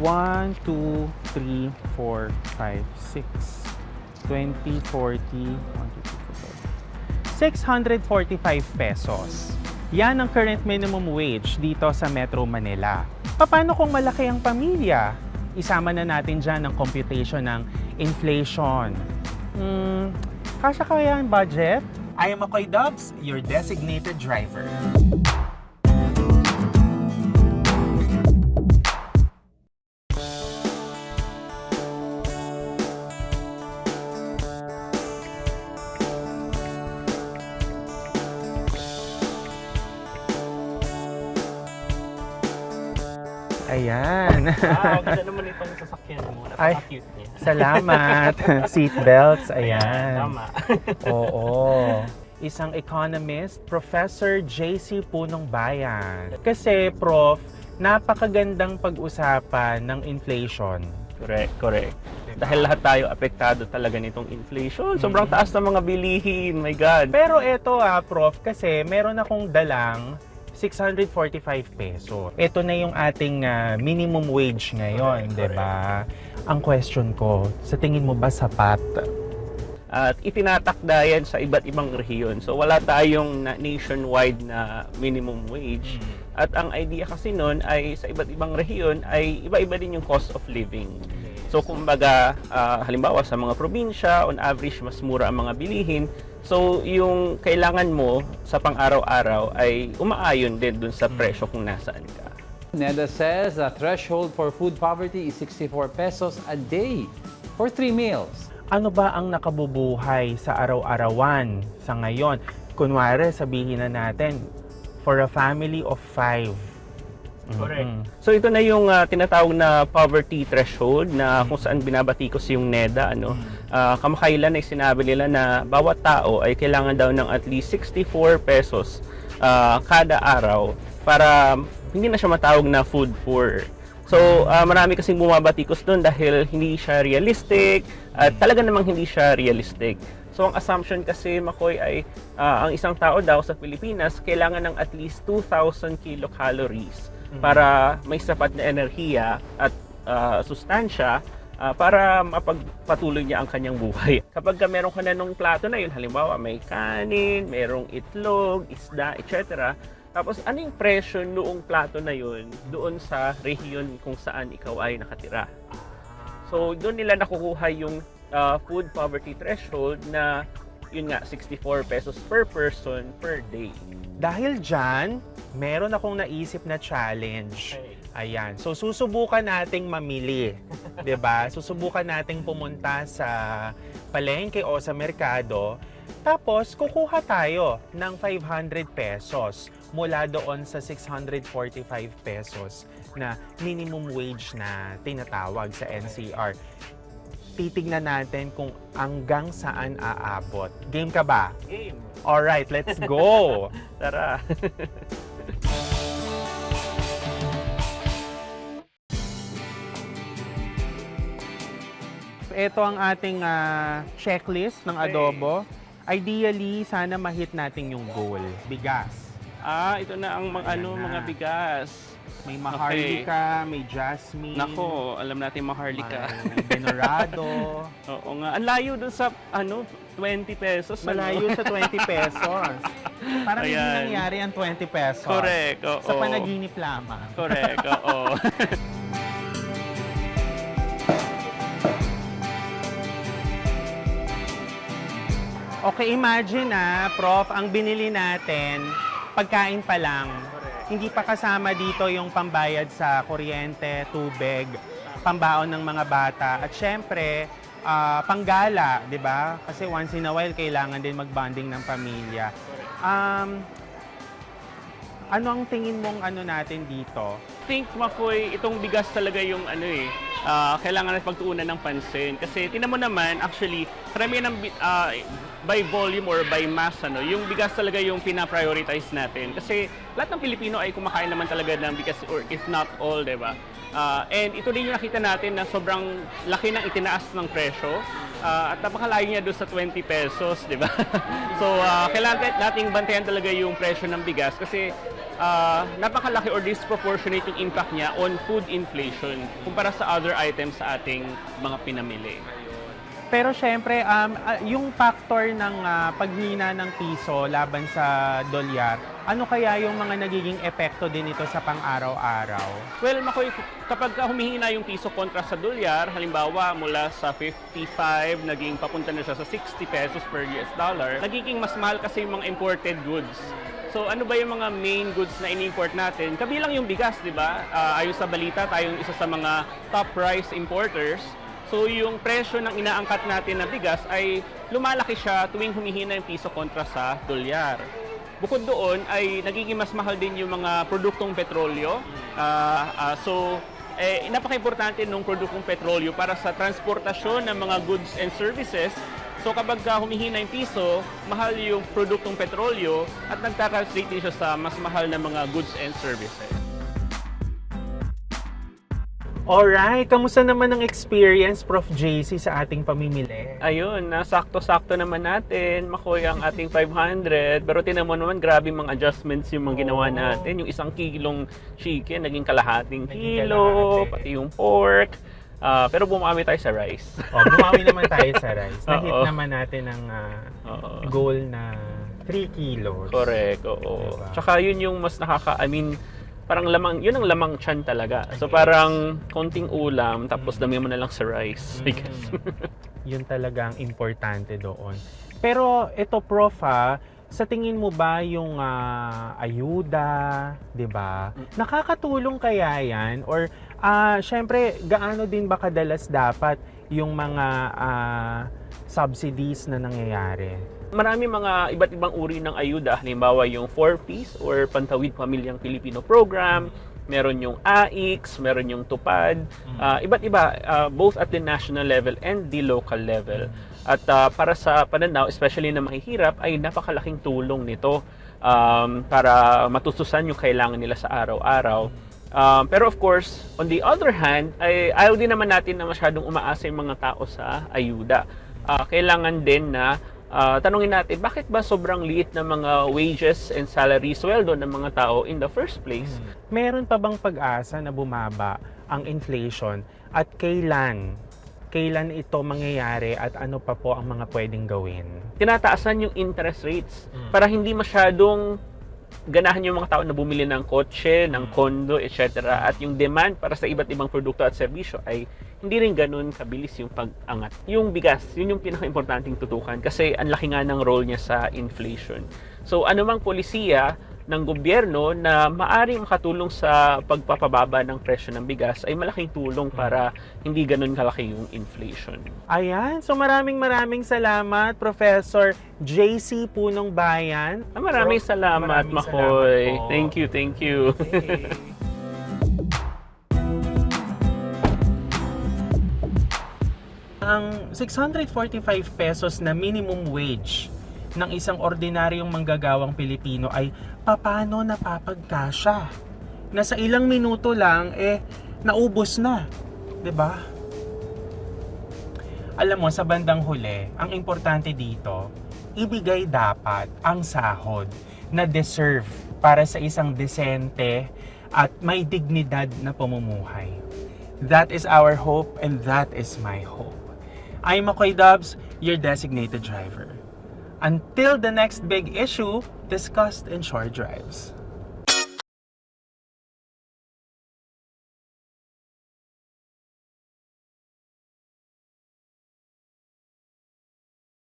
1, 2, 3, 4, 5, 6, 20, 40, 1, 2, 3, 4, 645 pesos. Yan ang current minimum wage dito sa Metro Manila. Paano kung malaki ang pamilya? Isama na natin dyan ang computation ng inflation. Hmm, kasya kaya ang budget? I am Makoy Dubs, your designated driver. Ayan. Wow, ganda naman itong sasakyan mo. Ay. Napaka-cute niya. Salamat. Seatbelts. Ayan. Tama. Oo. Isang economist, Professor JC Punong Bayan. Kasi, Prof, napakagandang pag-usapan ng inflation. correct, correct. Dahil lahat tayo apektado talaga nitong inflation. Sobrang taas ng mga bilihin. My God. Pero eto ah, Prof, kasi meron akong dalang 645 peso. Ito na yung ating ah, minimum wage ngayon, 'di ba? Ang question ko, sa tingin mo ba sapat? At itinatakda yan sa iba't ibang rehiyon. So wala tayong na nationwide na minimum wage. At ang idea kasi nun ay sa iba't ibang rehiyon ay iba-iba din yung cost of living. So kumbaga, ah, halimbawa sa mga probinsya, on average mas mura ang mga bilihin. So yung kailangan mo sa pang-araw-araw ay umaayon din dun sa presyo kung nasaan ka. NEDA says the threshold for food poverty is 64 pesos a day for three meals. Ano ba ang nakabubuhay sa araw-arawan sa ngayon? Kunwari, sabihin na natin, for a family of five. Correct. Mhm. So ito na yung ah, tinatawag na poverty threshold na kung saan binabatikos yung NEDA ano. Ah, kamakailan ay sinabi nila na bawat tao ay kailangan daw ng at least 64 pesos ah, kada araw para hindi na siya matawag na food poor. So, ah, marami kasing bumabatikos doon dahil hindi siya realistic at talaga namang hindi siya realistic. So, ang assumption kasi, Makoy, ay ah, ang isang tao daw sa Pilipinas kailangan ng at least 2,000 kilocalories para may sapat na enerhiya at ah, sustansya ah, para mapagpatuloy niya ang kanyang buhay. Kapag ka meron ka na nung plato na yun, halimbawa may kanin, merong itlog, isda, etc. Tapos ano yung presyo noong plato na yun doon sa rehiyon kung saan ikaw ay nakatira? So doon nila nakukuha yung ah, food poverty threshold na yun nga 64 pesos per person per day. Dahil dyan, meron akong naisip na challenge. Ayan. So, susubukan nating mamili. 'di ba? Susubukan nating pumunta sa palengke o sa merkado. Tapos, kukuha tayo ng 500 pesos mula doon sa 645 pesos na minimum wage na tinatawag sa NCR. Titignan natin kung hanggang saan aabot. Game ka ba? Game. Alright, let's go! Tara. Ito ang ating ah, checklist ng adobo. Ideally, sana mahit natin yung goal. Bigas. ah, ito na ang mga ano, Ayan na. mga bigas. May maharlika, may jasmine. Nako, alam natin maharlika. May benorado. Oo nga. Ang layo dun sa ano, 20 pesos. ano? Malayo sa 20 pesos. Parang hindi Ayan. nangyari ang 20 pesos. Correct, oo. Sa panaginip lamang. Correct, oo. Okay, imagine na, Prof, ang binili natin, pagkain pa lang. Hindi pa kasama dito yung pambayad sa kuryente, tubig, pambaon ng mga bata. At syempre, ah, panggala, di ba? Kasi once in a while, kailangan din magbanding ng pamilya. Um, ano ang tingin mong ano natin dito? think, Makoy, itong bigas talaga yung ano eh, ah, kailangan natin pagtuunan ng pansin. Kasi tinan mo naman, actually, karamihan ng ah, by volume or by mass, ano, yung bigas talaga yung pina-prioritize natin. Kasi lahat ng Pilipino ay kumakain naman talaga ng bigas or if not all, di ba? Ah, and ito din yung nakita natin na sobrang laki ng itinaas ng presyo. Ah, at napakalayo niya doon sa 20 pesos, di ba? so, ah, kailangan nating bantayan talaga yung presyo ng bigas kasi ah, napakalaki or disproportionate yung impact niya on food inflation kumpara sa other items sa ating mga pinamili. Pero syempre, um, ah, yung factor ng ah, paghina ng piso laban sa dolyar, ano kaya yung mga nagiging epekto din ito sa pang-araw-araw? Well, Makoy, kapag ka humihina yung piso kontra sa dolyar, halimbawa mula sa 55, naging papunta na siya sa 60 pesos per US dollar, nagiging mas mahal kasi yung mga imported goods. So ano ba yung mga main goods na in-import natin? Kabilang yung bigas, di ba? Ah, ayon sa balita, tayong isa sa mga top price importers. So yung presyo ng inaangkat natin na bigas ay lumalaki siya tuwing humihina yung piso kontra sa dolyar. Bukod doon ay nagiging mas mahal din yung mga produktong petrolyo. Ah, ah, so eh, napaka-importante ng produktong petrolyo para sa transportasyon ng mga goods and services. So kapag humihina yung piso, mahal yung produktong petrolyo at nagta-translate din siya sa mas mahal na mga goods and services. Alright, kamusta naman ang experience, Prof. JC, sa ating pamimili? Ayun, nasakto-sakto naman natin. Makoy ang ating 500. Pero tinan mo naman, grabe mga adjustments yung mga ginawa natin. Yung isang kilong chicken, naging kalahating Naging kilo, kalahati. pati yung pork. Ah, pero bumami tayo sa rice. O, bumawi naman tayo sa rice. Na-hit Oo. naman natin ang Oo. goal na 3 kilos. Correct, oo. Diba? Tsaka yun yung mas nakaka, I mean, parang lamang, yun ang lamang chan talaga. So parang konting ulam, tapos dami mo na lang sa rice. I guess. Mm. Yun talaga ang importante doon. Pero ito, Prof, ha, sa tingin mo ba yung ah, ayuda, 'di ba? Nakakatulong kaya 'yan or ah syempre gaano din ba kadalas dapat yung mga ah, subsidies na nangyayari? Marami mga iba't ibang uri ng ayuda. Halimbawa yung 4Ps or Pantawid Pamilyang Pilipino Program, meron yung AIX, meron yung TUPAD, ah, iba't iba, ah, both at the national level and the local level. At ah, para sa pananaw, especially na mahihirap, ay napakalaking tulong nito um, para matustusan yung kailangan nila sa araw-araw. Um, pero of course, on the other hand, ay ayaw din naman natin na masyadong umaasa yung mga tao sa ayuda. Ah, kailangan din na ah, tanungin natin, bakit ba sobrang liit ng mga wages and salary sweldo ng mga tao in the first place? Meron pa bang pag-asa na bumaba ang inflation at kailan kailan ito mangyayari at ano pa po ang mga pwedeng gawin? Tinataasan yung interest rates para hindi masyadong ganahan yung mga tao na bumili ng kotse, ng kondo, etc. At yung demand para sa iba't ibang produkto at serbisyo ay hindi rin ganun kabilis yung pag-angat. Yung bigas, yun yung pinaka-importanting tutukan kasi ang laki nga ng role niya sa inflation. So anumang polisiya ng gobyerno na maaring makatulong sa pagpapababa ng presyo ng bigas ay malaking tulong para hindi ganun kalaki yung inflation. Ayan, so maraming maraming salamat Professor JC Punong Bayan. Ah, maraming Prof, salamat, maraming Makoy. salamat po. Thank you, thank you. Ang 645 pesos na minimum wage ng isang ordinaryong manggagawang Pilipino ay paano napapagkasya? Na sa ilang minuto lang, eh, naubos na. ba? Alam mo, sa bandang huli, ang importante dito, ibigay dapat ang sahod na deserve para sa isang desente at may dignidad na pamumuhay. That is our hope and that is my hope. I'm Makoy Dubs, your designated driver. Until the next big issue discussed in short drives.